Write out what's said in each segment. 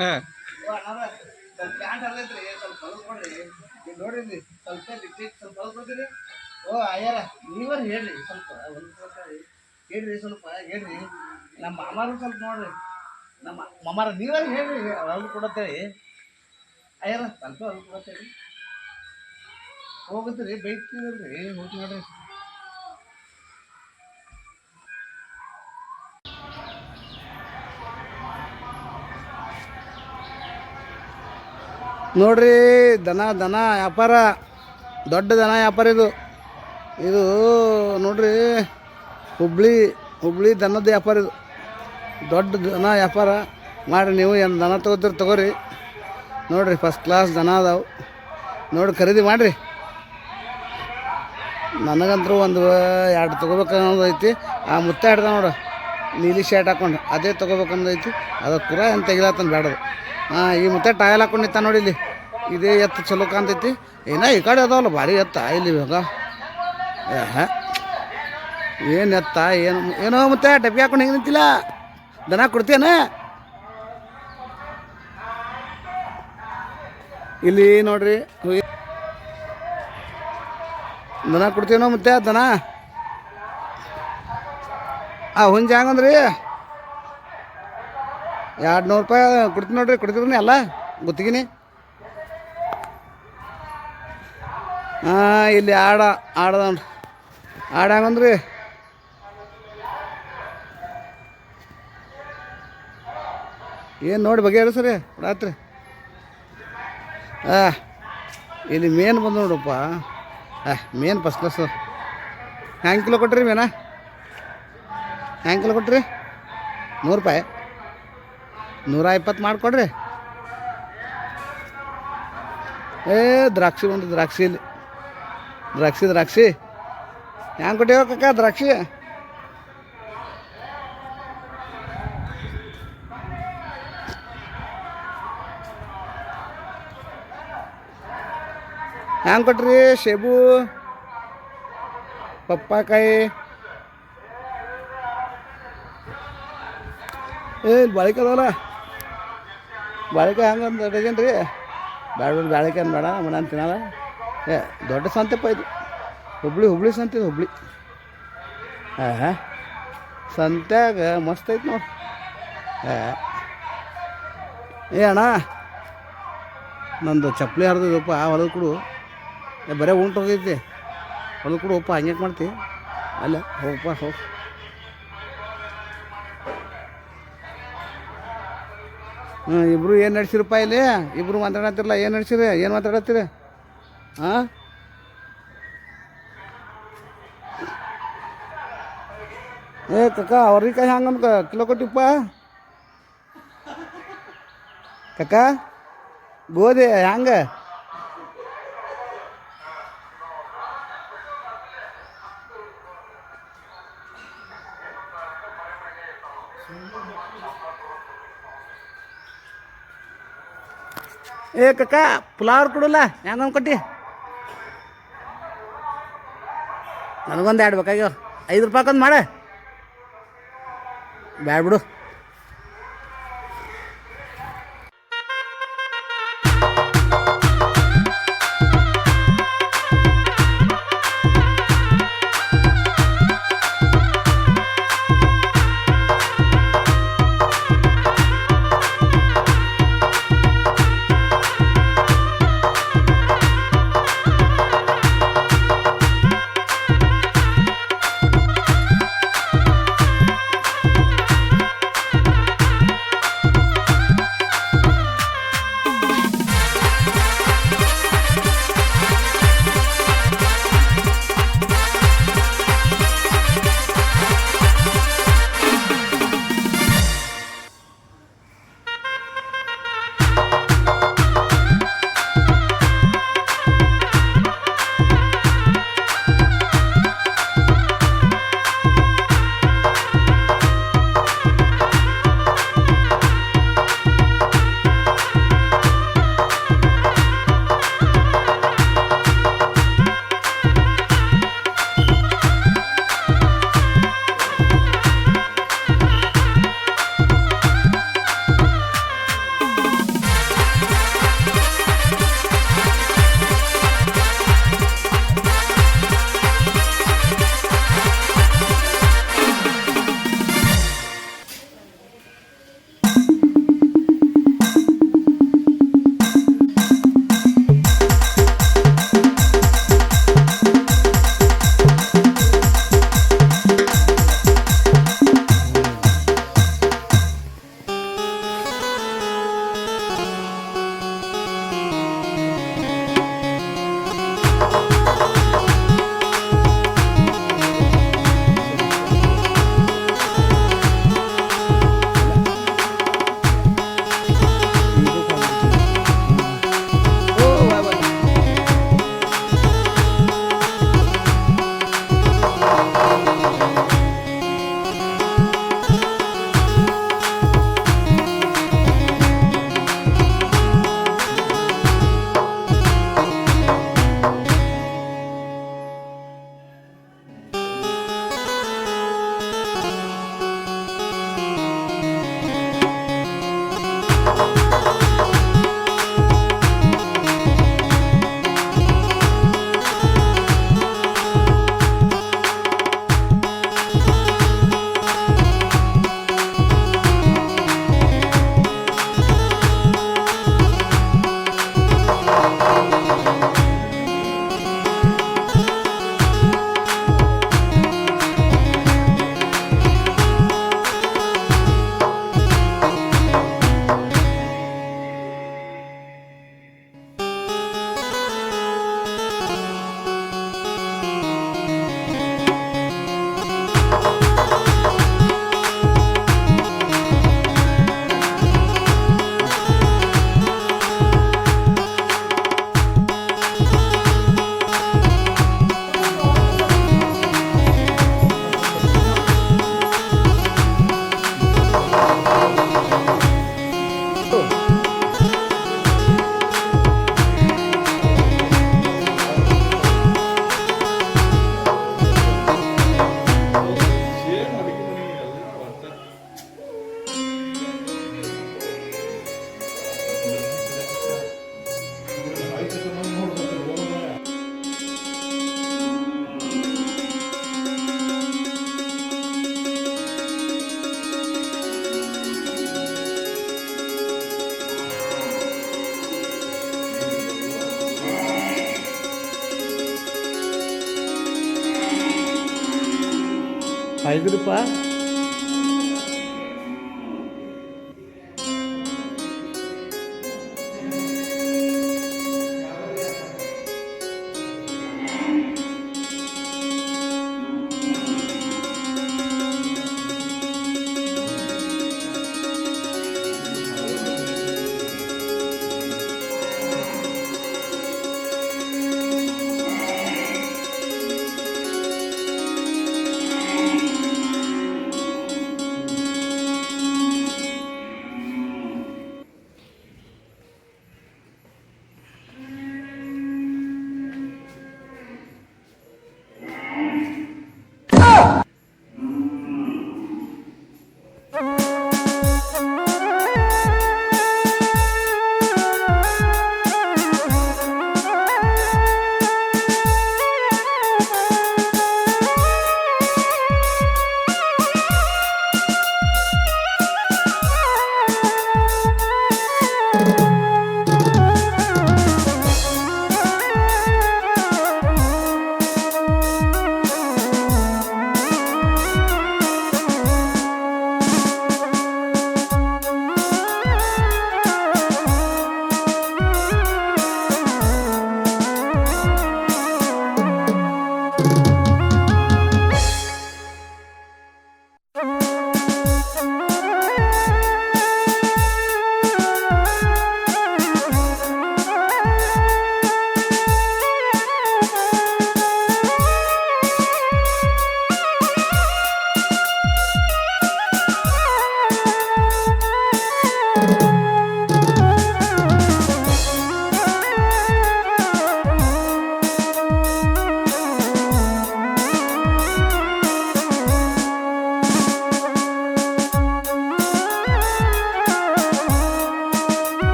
ಹಾಂ ಓ ಅಯ್ಯಾರ ಹೇಳ್ರಿ ಸ್ವಲ್ಪ ಹೇಳ್ರಿ ಸ್ವಲ್ಪ ಹೇಳ್ರಿ ನಮ್ಮ ಮಾಮಾರು ಸ್ವಲ್ಪ ನೋಡ್ರಿ ನಮ್ಮ ಮಾಮಾರ ಹೇಳ್ರಿ ಹೊಲಸ್ ಕೊಡತ್ತೇಳಿ ಅಯ್ಯಾರ ಸ್ವಲ್ಪ ಕೊಡತ್ತೇಳಿ ಹೋಗುತ್ತೀರಿ ಬೈಕ್ ಹೋಗಿ ನೋಡ್ರಿ ನೋಡ್ರಿ, ದನ ದನ ವ್ಯಾಪಾರ, ದೊಡ್ಡ ದನ ವ್ಯಾಪಾರ ಇದು. ಇದು ನೋಡ್ರಿ, ಹುಬ್ಳಿ ಹುಬ್ಳಿ ದನದ ವ್ಯಾಪಾರ ಇದು. ದೊಡ್ಡ ದನ ವ್ಯಾಪಾರ. ಮಾಡಿರಿ ನೀವು ಏನು ದನ ತೊಗೋತೀರಿ ತಗೋರಿ. ನೋಡ್ರಿ ಫಸ್ಟ್ ಕ್ಲಾಸ್ ದನ ಅದಾವೆ. ನೋಡಿ ಖರೀದಿ ಮಾಡಿರಿ. ನನಗಂತರೂ ಒಂದು ಎರಡು ತೊಗೋಬೇಕು ಅನ್ನೋದು ಐತಿ. ಆ ಮುತ್ತ ಹಿಡ್ದ ನೋಡು, ನೀಲಿ ಶರ್ಟ್ ಹಾಕೊಂಡು, ಅದೇ ತೊಗೋಬೇಕನ್ನೋದೈತಿ ಅದು ಪೂರ ಏನು ತೆಗಿಲತ್ತನ ಬೇಡದು ಹಾಂ ಈ ಮತ್ತೆ ಟಾಯಲ್ ಹಾಕೊಂಡು ನೋಡಿ ಇಲ್ಲಿ. ಇದೇ ಎತ್ತ ಚಲೋ ಕಾಣ್ತೈತಿ. ಏನ ಈ ಕಡೆ ಅದಾವಲ್ಲ, ಭಾರಿ ಎತ್ತ. ಇಲ್ಲಿ ಇವಾಗ. ಏನು ಎತ್ತ, ಏನು ಏನೋ ಮತ್ತೆ ಡಬ್ಬಿ ಹಾಕೊಂಡು ಹೆಂಗೆ ನಿಂತಿಲ್ಲ? ದನ ಕೊಡ್ತೇನ. ಇಲ್ಲಿ ನೋಡ್ರಿ. ದನ ಕೊಡ್ತೀನೋ ಮತ್ತೆ ದನ? ಆ, ಹುಂಜ ಹಂಗಂದ್ರಿ. ಎರಡು ನೂರು ರೂಪಾಯಿ ಕೊಡ್ತೀನಿ ನೋಡ್ರಿ ಕೊಡ್ತೀರಿ ಅಲ್ಲ ಗೊತ್ತಿಗೆನಿ? ಹಾಂ ಇಲ್ಲಿ ಆಡ ಆಡದ ಆಡ ಹಂಗಂದ್ರಿ ಏನು ನೋಡಿ ಬಗೆಹರಿಸ್ರಿ ರಾತ್ರಿ. ಹಾಂ ಇಲ್ಲಿ ಮೇನ್ ಬಂದು ನೋಡಪ್ಪ. ಆ, ಮೇನ್ ಫಸ್ಟ್ ಕ್ಲಾಸ್ ಹ್ಯಾಂಗೆ ಕಿಲೋ ಕೊಟ್ರಿ ಮೇನ? ಹ್ಯಾಂಗೆ ಕಿಲೋ ನೂರು ರೂಪಾಯಿ. ನೂರ ಇಪ್ಪತ್ತು ಮಾಡಿಕೊಡ್ರಿ. ಏ, ದ್ರಾಕ್ಷಿ ಬಂದು ದ್ರಾಕ್ಷಿ ಇಲ್ಲಿ. ದ್ರಾಕ್ಷಿ ದ್ರಾಕ್ಷಿ. ಹ್ಯಾಂಗೆ ಕೊಟ್ಟಿವ ದ್ರಾಕ್ಷಿ? ಹ್ಯಾಂಗೆ ಕೊಟ್ರಿ ಸೇಬು ಪಪ್ಪಾಕಾಯಿ? ಏ, ಇಲ್ಲಿ ಅದಾವಲ್ಲ ಬಾಳಿಕೆ ದೊಡ್ಡ ರೀ ಬೇಡ ಬೇಡ ಬಾಳಿಕೆ ಬೇಡ, ಮನೆ ತಿನ್ನಲ್ಲ. ಏ, ದೊಡ್ಡ ಸಂತೆಪ್ಪ ಇದು. ಹುಬ್ಳಿ ಹುಬ್ಳಿ ಸಂತೆ ಇದು, ಹುಬ್ಳಿ. ಹಾಂ ಹಾಂ. ಸಂತ್ಯಾಗ ಮಸ್ತ್ ಐತೆ ನೋಡಿ. ಏ, ಅಣ್ಣ. ನಂದು ಚಪ್ಪಲಿ ಹರಿದಪ್ಪ ಹೊಲದ ಕೊಡು. ಬರೀ ಉಂಟು ಹೋಗೈತಿ. ಹೊಲದ ಕೊಡು ಒಪ್ಪ ಹಂಗೆ ಮಾಡ್ತಿ? ಅಲ್ಲ, ಹೋಗಪ್ಪ ಹೋಗಿ ಹ್ಞೂ ಇಬ್ಬರು ಏನು ನಡ್ಸಿರಪ್ಪ ಇಲ್ಲಿ? ಇಬ್ಬರು ಮಾತಾಡತ್ತಿರಲ್ಲ, ಏನು ನಡ್ಸಿರಿ? ಏನು ಮಾತಾಡತ್ತೀರಿ? ಹಾಂ? ಏ ಕಕ್ಕ ಅವ್ರಿಗೆ ಹಂಗೆ ಕಿಲೋ ಕೊಟ್ಟಿಪ್ಪ ಕಕ್ಕ ಗೋಧಿ, ಹ್ಯಾಂಗ? ಏ ಕಕ್ಕ ಪುಲಾವ್ ಕೊಡಲ್ಲ ನಾನು ಕೊಟ್ಟಿ. ನನಗೊಂದು ಎರಡು ಬೇಕಾಗ್ಯಾವ. ಐದು ರೂಪಾಯಿ ಮಾಡ. ಬ್ಯಾಡ ಬಿಡು. ಐದ್ರಪ್ಪ ಏವ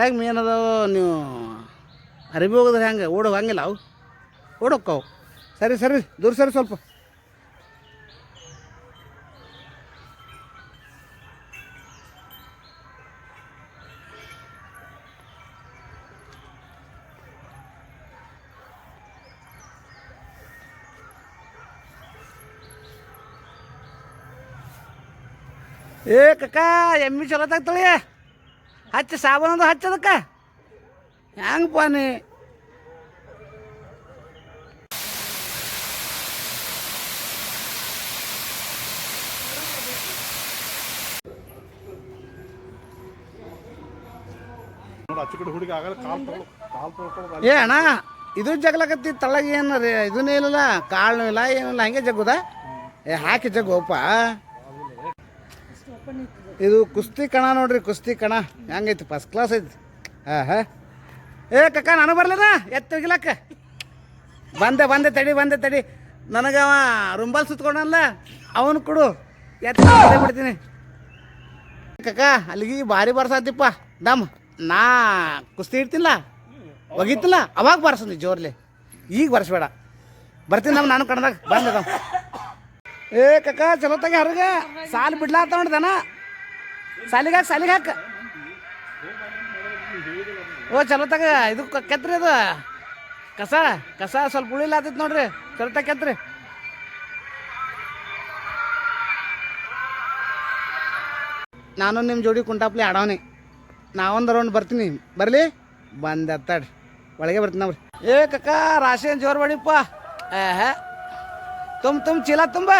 ಕೆರ್ಯಾಗ ಮೀನು ನೀವು ಅರಿಬಿ ಹೋಗಿದ್ರೆ ಹೆಂಗೆ? ಓಡೋ ಹಂಗಿಲ್ಲ ಅವು. ಓಡೋಕ್ಕವು ಸರಿ ಸರಿ, ದೂರ ಸರಿ ಸ್ವಲ್ಪ. ಏ, ಕಕ್ಕ, ಎಮ್ಮಿ ಚಲೋ ತಾಗ್ತಾಳೆ. ಹಚ್ಚ ಸಾಬೂನದು ಹಚ್ಚದಕ್ಕ ಹೆಂಗಪ್ಪ ನೀ? ಪಾನಿ ಏ ಅಣ್ಣ ಇದು ಜಗ್ಲಕತ್ತಿ ತಳಗ ಏನು ರೀ? ಇದನ್ನೇ ಇಲ್ಲ ಕಾಳು ಇಲ್ಲ ಏನಿಲ್ಲ ಹಂಗೆ ಜಗ್ಗುದ? ಏ ಹಾಕಿ ಜಗ್ಗೋಪ್ಪ ಇದು ಕುಸ್ತಿ ಕಣ ನೋಡ್ರಿ, ಕುಸ್ತಿ ಕಣ. ಹೆಂಗೈತಿ ಫಸ್ಟ್ ಕ್ಲಾಸ್ ಐತಿ. ಹಾಂ ಹಾಂ. ಏ, ಕಕ್ಕ, ನಾನು ಬರ್ಲಿಲ್ಲ? ಎತ್ತಗಿಲಕ್ಕ ಬಂದೆ ಬಂದೆ, ತಡಿ ಬಂದೆ, ತಡಿ. ನನಗೆ ಅವ ರುಂಬಲ್ ಸುತ್ಕೊಂಡಲ್ಲ ಅವನು ಕೊಡು. ಎತ್ತ ಬಿಡ್ತೀನಿ. ಕಕ್ಕ, ಅಲ್ಲಿಗೆ ಭಾರಿ ಬರ್ಸಾತಿಪ್ಪ. ದಮ್ ನಾ ಕುಸ್ತಿ ಇಡ್ತಿಲ್ಲ ಒಗಿತಿಲ್ಲ. ಅವಾಗ ಬರ್ಸಂದಿ ಜೋರ್ಲಿ. ಈಗ ಬರ್ಸ್ಬೇಡ. ಬರ್ತೀನಿ ನಮ್ಮ ನಾನು ಕಣದಾಗ. ಬಂದದ ಏ, ಕಕ್ಕ, ಚಲೋ ತಗ ಹೊರಗೆ ಸಾಲು ಬಿಡ್ಲಾತ ನೋಡ್ದನ ಸಾಲಿಗೆ ಹಾಕಿ, ಸಾಲಿಗೆ ಹಾಕ. ಓ, ಚಲೋ ತಗ, ಇದು ಕೆತ್ತರಿ ಅದು. ಕಸ ಕಸ ಸ್ವಲ್ಪ ಉಳಿಲಾತೈತಿ ನೋಡ್ರಿ. ಚಲೋ ತಗ ಕೆತ್ರಿ. ನಾನು ನಿಮ್ಮ ಜೋಡಿ ಕುಂಟಾಪ್ಲಿ ಆಡವನಿ. ನಾವೊಂದು ರೌಂಡ್ ಬರ್ತೀನಿ. ಬರಲಿ? ಬಂದ ತಡ್ರಿ ಒಳಗೆ ಬರ್ತೀನಿ ಅವ್ರಿ ಏ, ಕಕ್ಕ, ರಾಶಿ ಜೋರು ಬಡಿಪ್ಪ ತುಂಬ ತುಂಬ ಚೀಲ ತುಂಬ.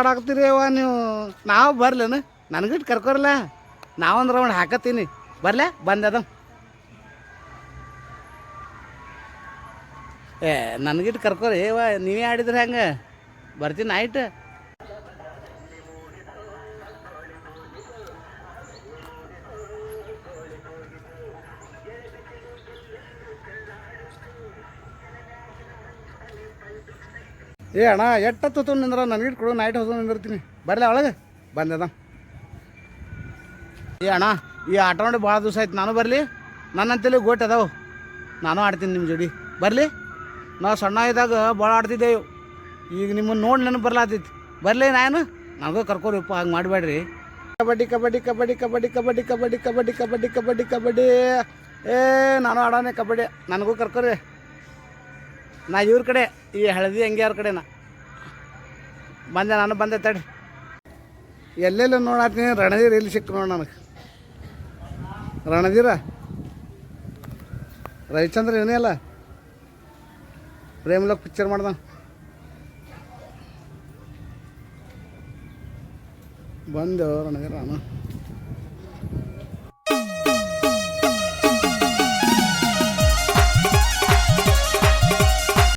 ಆಡಾಕ್ತೀರಿ ನೀವು. ನಾವು ಬರ್ಲೇನು? ನನಗಿಟ್ಟು ಕರ್ಕೋರಲ್ಲ ನಾವೊಂದು ರೌಂಡ್ ಹಾಕತ್ತೀನಿ. ಬರಲ ಬಂದದ ಏ, ನನಗಿಟ್ಟು ಕರ್ಕೋರಿ ಏವ ನೀವೇ ಆಡಿದ್ರೆ ಹೆಂಗೆ? ಬರ್ತೀನಿ, ಆಯ್ತು. ಏ, ಅಣ್ಣ, ಎಟ್ಟತ್ತು ನಿಂದ್ರ? ನನಗಿಟ್ಟು ಕೊಡು ನೈಟ್ ಹೊಸ ನಿಂದಿರ್ತೀನಿ. ಬರಲ, ಒಳಗೆ. ಬಂದದ ಏ ಅಣ್ಣ, ಈ ಆಟ ನೋಡಿ ಭಾಳ ದಿವಸ ಆಯ್ತು. ನಾನು ಬರಲಿ? ನನ್ನಂತೇಳಿ ಗೋಟ್ ಅದಾವು. ನಾನು ಆಡ್ತೀನಿ ನಿಮ್ಮ ಜೋಡಿ. ಬರಲಿ? ನಾವು ಸಣ್ಣ ಇದ್ದಾಗ ಭಾಳ ಆಡ್ತಿದ್ದೆವು. ಈಗ ನಿಮ್ಮನ್ನು ನೋಡಿ ನನಗೆ ಬರ್ಲಾತಿತ್ತು ಬರಲಿ ನಾನು ನನಗೂ ಕರ್ಕೋರಿಪ್ಪ ಹಂಗೆ ಮಾಡಬೇಡ್ರಿ. ಕಬಡ್ಡಿ ಕಬಡ್ಡಿ ಕಬಡ್ಡಿ ಕಬಡ್ಡಿ ಕಬಡ್ಡಿ ಕಬಡ್ಡಿ ಕಬಡ್ಡಿ ಕಬಡ್ಡಿ ಕಬಡ್ಡಿ ಕಬಡ್ಡಿ. ಏ, ನಾನು ಆಡೋಣ ಕಬಡ್ಡಿ. ನನಗೂ ಕರ್ಕೋರಿ. ನಾ ಇವ್ರ ಕಡೆ, ಈ ಹಳದಿ ಅಂಗಿಯವ್ರ ನಾ ಬಂದೆ, ನಾನು ಬಂದೆ ತಡಿ. ಎಲ್ಲೆಲ್ಲ ನೋಡತ್ತೀನಿ ರಣದಿ ಎಲ್ಲಿ ಸಿಕ್ತು ನೋಡಿ ನನಗೆ. ರಾಣದೀರ ರವಿಚಂದ್ರ ಏನೇ ಅಲ್ಲ ಪ್ರೇಮ್ಲಾಗ್ ಪಿಕ್ಚರ್ ಮಾಡ್ದ. ಬಂದು ರಣವೀರ ಅಣ್ಣ.